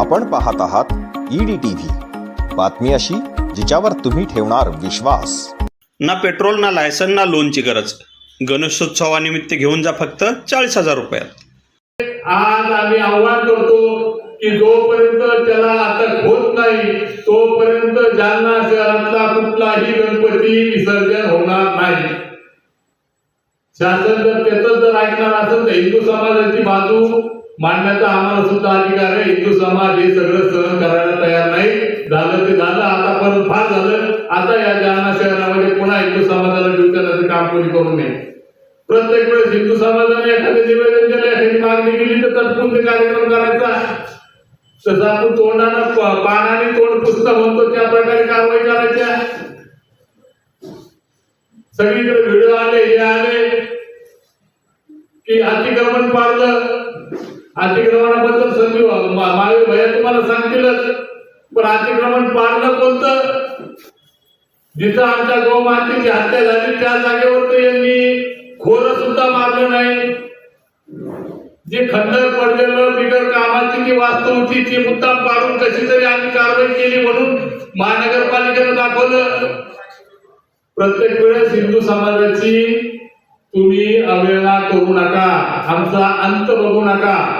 आपण पाहत आहात ईडी टीव्ही बातमी अशी जिच्यावर तुम्ही ठेवणार विश्वास. ना पेट्रोल ना लायसन ना लोनची गरज. गणेशोत्सवानिमित्त घेऊन जा फक्त चाळीस हजार रुपयात आज आम्ही आव्हान करतो की जोपर्यंत त्याला अटक होत नाही तोपर्यंत जालना शहरातला कुठलाही गणपती विसर्जन होणार नाही. शासन जर त्याचं जर ऐकणार असेल तर हिंदू समाजाची बाजू मांडण्याचा आम्हाला सुद्धा अधिकार आहे. हिंदू समाज हे सगळं सहन करायला तयार नाही. झालं ते झालं आता परत फार झालं. आता या जालना शहरामध्ये पुन्हा हिंदू समाजाला डिवचण्याचं काम कोणी करू नये. प्रत्येक वेळेस हिंदू समाजाने एखाद्या निवेदन केलं एखादी मागणी केली तर तत्पूर्ण कार्यक्रम करायचा. तसं आपण तोंडानं पानाने तोंड पुस्तक म्हणतो त्या प्रकारे कारवाई करायच्या. सगळीकडे व्हिडिओ आले हे आले. की अतिक्रमण पाडलं. अतिक्रमणाबद्दल संधी मागे भैया तुम्हाला सांगतीलच पण अतिक्रमण पाळलं कोणतं? जिथं आमच्या गोमातेची हत्या झाली त्या जागेवर यांनी खोर सुद्धा मारलं नाही. जे खंडर पडलेलं बिगर कामाची जी वास्तू होती ती मुद्दाम पाडून कशी तरी आम्ही कारवाई केली म्हणून महानगरपालिकेनं दाखवलं. प्रत्येक वेळेस हिंदू समाजाची तुम्ही अवहेलना करू नका. आमचा अंत बघू नका.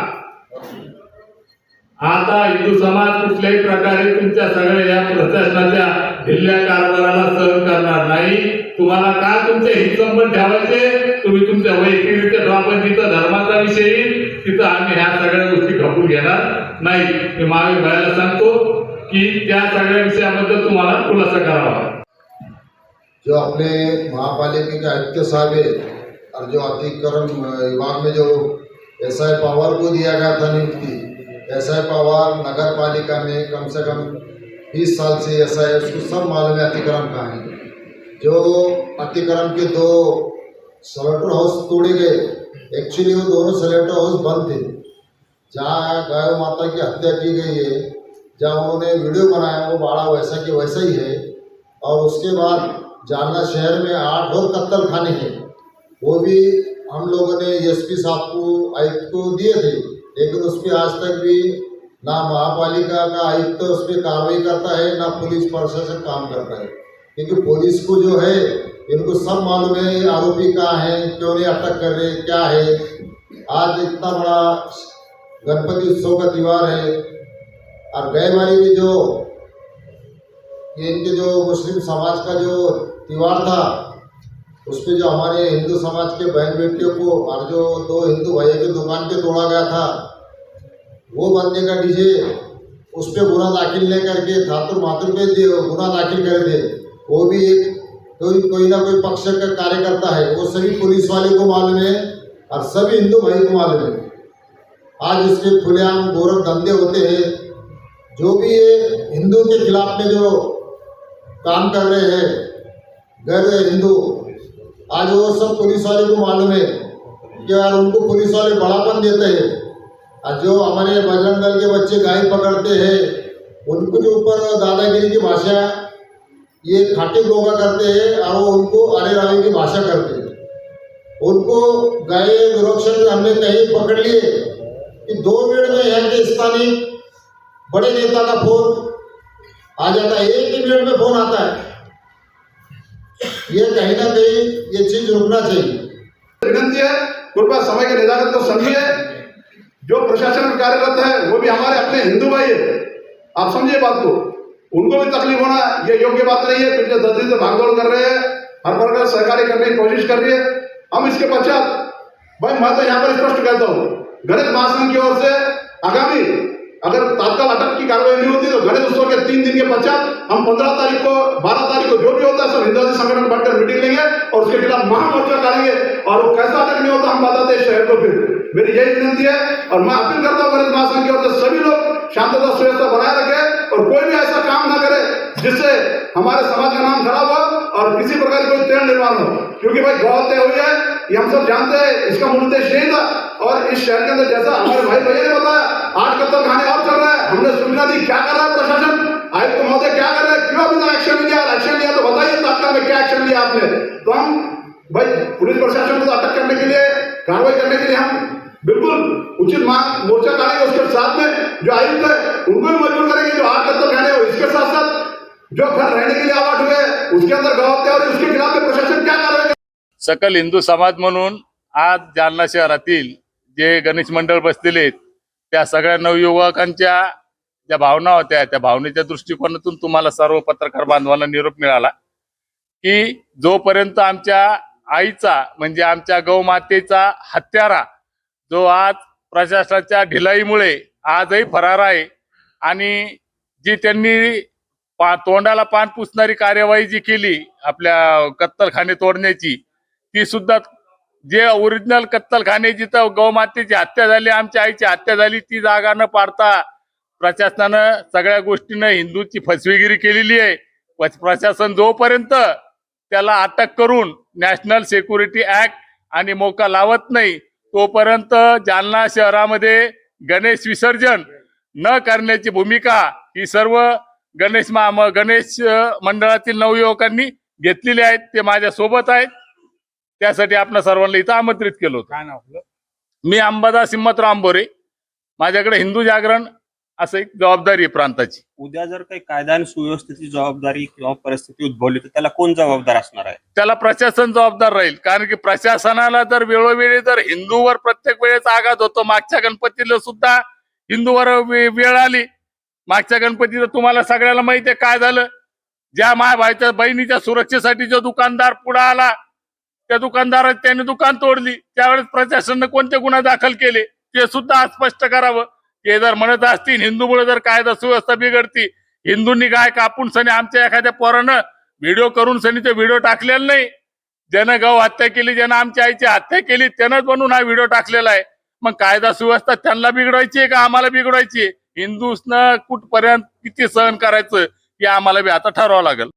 आता हिंदू समाज कुठल्याही प्रकारे तुमच्या सगळ्या या प्रशासनाच्या ढिल्ल्या कारभाराला सहन करणार नाही. तुम्हाला का तुमचे हितसंबंध ठेवायचे? तुम्ही तुमच्या वैयक्तिकरित्या ठेवा पण जिथं धर्माचा विषय येईल तिथं आम्ही ह्या सगळ्या गोष्टी खपून घेणार नाही. मी मागे भायला सांगतो की त्या सगळ्या विषयाबद्दल तुम्हाला खुलासा करावा जो अपने महापालिका आयुक्त साहब है और जो अतिक्रम विभाग में जो एस आई पावर को दिया गया था नियुक्ति एस आई पावर नगर पालिका में कम से कम बीस साल से एस आई उसको सब मालूम है अतिक्रम कहाँ है। जो अतिक्रम के दो सलेटर हाउस तोड़े गए एक्चुअली वो दोनों सलेटर हाउस बंद थे। जहाँ गाय माता की हत्या की गई है, जहाँ उन्होंने वीडियो बनाया, वो बाड़ा वैसा कि वैसा ही है। और उसके बाद जालना शहर में आठ और कत्ल खाने हैं। वो भी हम लोगों ने एसपी साहब को, आयुक्त को दिए थे। लेकिन उस पर आज तक भी ना महापालिका का आयुक्त तो उस पर कार्रवाई करता है, ना पुलिस प्रशासन काम करता है। क्योंकि पुलिस को जो है, इनको सब मालूम है, ये आरोपी कहाँ है, क्यों नहीं अटक कर रहे, क्या है। आज इतना बड़ा गणपति उत्सव का त्यौहार है, और गए में जो इनके जो मुस्लिम समाज का जो त्यौहार था उस पर जो हमारे हिंदू समाज के बहन बेटियों को, और जो दो हिंदू भाइयों की दुकान पे तोड़ा गया था, वो बंदे का डीजे उस पर गुना दाखिल नहीं करके ठाकुर माथुर पे दे- गुना दाखिल करे थे वो भी एक कोई कोई ना कोई पक्ष का कार्यकर्ता है, वो सभी पुलिस वाले को मालूम है, और सभी हिंदू भाई को मालूम है। आज इसके खुलेआम गौरव धंधे होते हैं, जो भी ये हिंदू के खिलाफ में जो काम कर रहे हैं, गैर हिंदू आज वो सब पुलिस वाले को मालूम है कि यार उनको पुलिस वाले बड़ापन देते हैं। और जो हमारे बजरंग दल के बच्चे गाय पकड़ते हैं, उनको जो ऊपर दादागिरी की भाषा, ये खाटे लोगा करते हैं और वो उनको अरे रावे की भाषा करते हैं। उनको गाय गोरक्षण हमने कहीं पकड़ लिए, कि दो मिनट में यहाँ के स्थानीय बड़े नेता का फ़ोन आ जाता है, एक ही मिनट में फ़ोन आता है। ये कहीं ना कहीं ये चीज़ रुकना चाहिए। विनंती है, कृपया समय के निजात को समझिए। जो प्रशासन कार्यरत है, वो भी हमारे अपने हिंदू भाई है। आप समझिए बात को। उनको भी तकलीफ़ होना ये योग्य बात नहीं है। पिछले दस दिन से भागदौड़ कर रहे हैं। हर प्रकार सहकारी करने की कोशिश कर रही है। हम इसके पश्चात, भाई, मैं तो यहाँ पर स्पष्ट कहता हूँ, गणित महासंघ की ओर से आगामी अगर तात्काल अटक की कार्रवाई नहीं होती तो गणेश उत्सव के तीन दिन के पश्चात हम पंद्रह तारीख को, बारह तारीख को जो भी होता है सब हिंदू संगठन बैठकर मीटिंग लेंगे और उसके खिलाफ महामोर्चा करेंगे और वो कैसा अटक नहीं होता, हम बताते हैं शहर को फिर। मेरी यही विनती है और मैं अपील करता हूँ गणेश महासंघ की ओर से सभी लोग शांतता सुव्यवस्था बनाए रखे और कोई भी ऐसा काम ना करे जिससे हमारे समाज का नाम खराब हो। और किसी प्रकार कोई तेल निर्माण हो। क्योंकि भाई गौ हत्या हुई है, ये हम सब जानते हैं, इसका मूल उद्देश्य यही था। और इस शहर के अंदर जैसा हमारे भाई भैया ने बताया, आठ कत्ल खाने और चल रहा है। हमने सूचना दी, क्या कर रहा है प्रशासन? आयुक्त महोदय, क्या कर रहे हैं? क्यों अभी एक्शन लिया? एक्शन लिया तो बताइए, तात्काल में क्या एक्शन लिया आपने? तो हम, भाई, पुलिस प्रशासन को तो अटक करने के लिए, कार्रवाई करने के लिए हम बिल्कुल उचित मांग, मोर्चा काटेंगे उसके साथ में, जो आयुक्त है, उनको भी मजबूर करेंगे, जो आठ कत्तल खाने इसके साथ साथ जो घर रहने के लिए आवाज हुए उसके अंदर और उसके खिलाफ प्रशासन क्या कार्रवाई सकल हिंदू समाज म्हणून आज जालना शहरातील जे गणेश मंडळ बसलेले आहेत त्या सगळ्या नवयुवकांच्या ज्या भावना होत्या त्या भावनेच्या दृष्टिकोनातून तुम्हाला सर्व पत्रकार बांधवांना निरोप मिळाला की जोपर्यंत आमच्या आईचा म्हणजे आमच्या गौमातेचा हत्यारा जो आज प्रशासनाच्या ढिलाईमुळे आजही फरार आहे आणि जी त्यांनी पा तोंडाला पान पुसणारी कार्यवाही जी केली आपल्या कत्तलखाने तोडण्याची ती सुद्धा जे ओरिजिनल कत्तलखाने जिथं गौमातेची हत्या झाली आमच्या आईची हत्या झाली ती जागा न पाडता प्रशासनानं सगळ्या गोष्टीनं हिंदूची फसवेगिरी केलेली आहे. प्रशासन जोपर्यंत त्याला अटक करून नॅशनल सिक्युरिटी ऍक्ट आणि मोका लावत नाही तोपर्यंत जालना शहरामध्ये गणेश विसर्जन न करण्याची भूमिका ही सर्व गणेश मा म- गणेश मंडळातील नवयुवकांनी घेतलेली आहेत ते माझ्या सोबत आहेत. त्यासाठी आपण सर्वांना इथं आमंत्रित केलं होतं. काय नाव आपलं? मी अंबादास हिम्मतराव आंबोरे. माझ्याकडे हिंदू जागरण असं एक जबाबदारी आहे प्रांताची. उद्या जर काही कायदा आणि सुव्यवस्थेची जबाबदारी किंवा परिस्थिती उद्भवली तर त्याला कोण जबाबदार असणार आहे? त्याला प्रशासन जबाबदार राहील. कारण की प्रशासनाला जर वेळोवेळी जर हिंदूवर प्रत्येक वेळेस आघात होतो मागच्या गणपतीला सुद्धा हिंदूवर वेळ आली मागच्या गणपतीचं तुम्हाला सगळ्याला माहिती आहे काय झालं? ज्या माय भाईच्या बहिणीच्या सुरक्षेसाठी जो दुकानदार पुढे आला त्या दुकानदारात त्याने दुकान तोडली. त्यावेळेस प्रशासनानं कोणते गुन्हा दाखल केले ते सुद्धा स्पष्ट करावं. ते जर म्हणत असतील हिंदूमुळे जर कायदा सुव्यवस्था बिघडती हिंदूंनी गाय कापून सनी आमच्या एखाद्या पोरानं व्हिडिओ करून सनी ते व्हिडिओ टाकलेला नाही. ज्यानं गाव हत्या केली ज्यानं आमच्या आईची हत्या केली त्यानंच बनवून हा व्हिडिओ टाकलेला आहे. मग कायदा सुव्यवस्था त्यांना बिघडवायची आहे का आम्हाला बिघडवायची आहे? हिंदूसनं कुठपर्यंत किती सहन करायचं हे आम्हाला बी आता ठरवावं लागेल.